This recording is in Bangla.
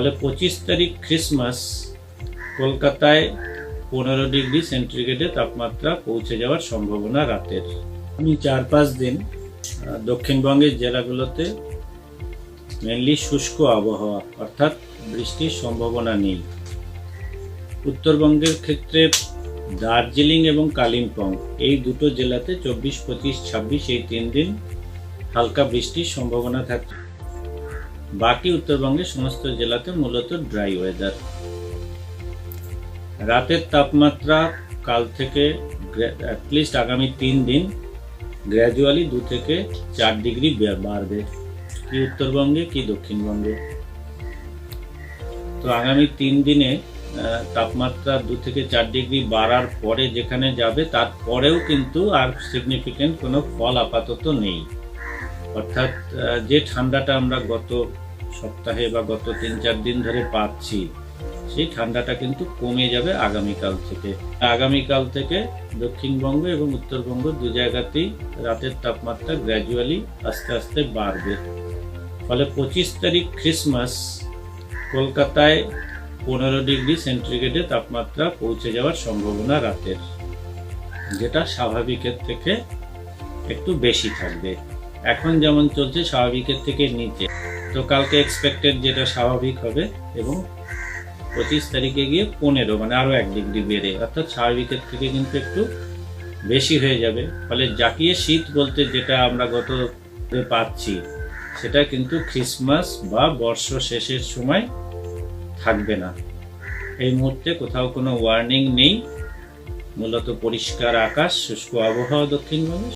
ফলে পঁচিশ তারিখ ক্রিসমাস কলকাতায় পনেরো ডিগ্রি সেন্টিগ্রেডে তাপমাত্রা পৌঁছে যাওয়ার সম্ভাবনা রাতের। আমি চার পাঁচ দিন দক্ষিণবঙ্গের জেলাগুলোতে মেনলি শুষ্ক আবহাওয়া, অর্থাৎ বৃষ্টির সম্ভাবনা নেই। উত্তরবঙ্গের ক্ষেত্রে দার্জিলিং এবং কালিম্পং, এই দুটো জেলাতে চব্বিশ, পঁচিশ, ছাব্বিশ, এই তিন দিন হালকা বৃষ্টির সম্ভাবনা থাকে। বাকি উত্তরবঙ্গের সমস্ত জেলাতে মূলত ড্রাই ওয়েদার রাতের তাপমাত্রা কাল থেকে অ্যাটলিস্ট আগামী তিন দিন গ্র্যাজুয়ালি দু থেকে চার ডিগ্রি বাড়বে। কি উত্তরবঙ্গে, কি দক্ষিণবঙ্গে। তো আগামী তিন দিনে তাপমাত্রা দু থেকে চার ডিগ্রি বাড়ার পরে যেখানে যাবে, তারপরেও কিন্তু আর সিগনিফিকেন্ট কোনো ফল আপাতত নেই। অর্থাৎ যে ঠান্ডাটা আমরা গত সপ্তাহে বা গত তিন চার দিন ধরে পাচ্ছি, সেই ঠান্ডাটা কিন্তু কমে যাবে আগামীকাল থেকে। আগামীকাল থেকে দক্ষিণবঙ্গ এবং উত্তরবঙ্গ দু জায়গাতেই রাতের তাপমাত্রা গ্র্যাজুয়ালি আস্তে আস্তে বাড়বে। ফলে পঁচিশ তারিখ ক্রিসমাস কলকাতায় পনেরো ডিগ্রি সেন্টিগ্রেডে তাপমাত্রা পৌঁছে যাওয়ার সম্ভাবনা রাতের, যেটা স্বাভাবিকের থেকে একটু বেশি থাকবে। এখন যেমন চলছে, স্বাভাবিকের থেকে নিচে। তো কালকে এক্সপেক্টেড যেটা স্বাভাবিক হবে এবং পঁচিশ তারিখে গিয়ে পনেরো মানে আরও এক ডিগ্রি বেড়ে। অর্থাৎ স্বাভাবিকের থেকে কিন্তু একটু বেশি হয়ে যাবে। ফলে জাকিয়ে শীত বলতে যেটা আমরা গত পাচ্ছি, সেটা কিন্তু ক্রিসমাস বা বর্ষ শেষের সময় থাকবে না। এই মুহূর্তে কোথাও কোনো ওয়ার্নিং নেই। মূলত পরিষ্কার আকাশ, শুষ্ক আবহাওয়া দক্ষিণবঙ্গে।